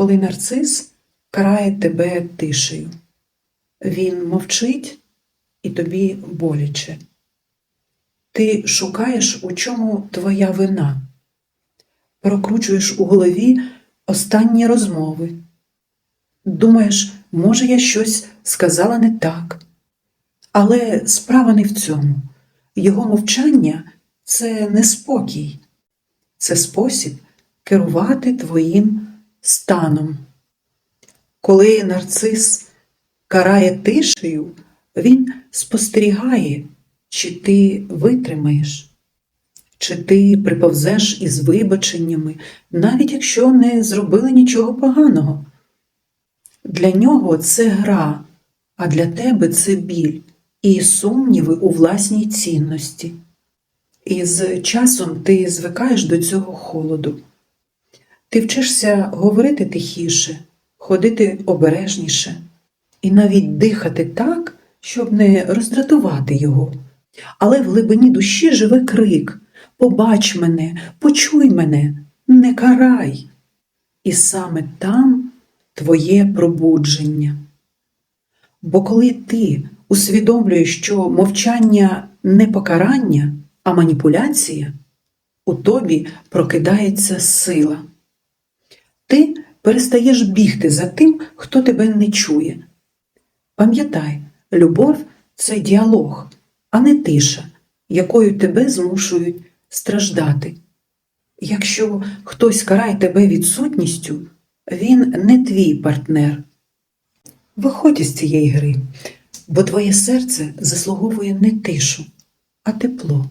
коли нарцис карає тебе тишею. Він мовчить і тобі боляче. Ти шукаєш, у чому твоя вина, прокручуєш у голові останні розмови. Думаєш, може, я щось сказала не так. Але справа не в цьому. Його мовчання це не спокій, це спосіб керувати твоїм станом. Коли нарцис карає тишею, він спостерігає, чи ти витримаєш, чи ти приповзеш із вибаченнями, навіть якщо не зробили нічого поганого. Для нього це гра, а для тебе це біль і сумніви у власній цінності. І з часом ти звикаєш до цього холоду. Ти вчишся говорити тихіше, ходити обережніше і навіть дихати так, щоб не роздратувати його. Але в глибині душі живе крик Побач мене, почуй мене, не карай. І саме там твоє пробудження. Бо коли ти усвідомлюєш, що мовчання не покарання, а маніпуляція, у тобі прокидається сила. Ти перестаєш бігти за тим, хто тебе не чує. Пам'ятай, любов це діалог, а не тиша, якою тебе змушують страждати. Якщо хтось карає тебе відсутністю, він не твій партнер. Виходь із цієї гри, бо твоє серце заслуговує не тишу, а тепло.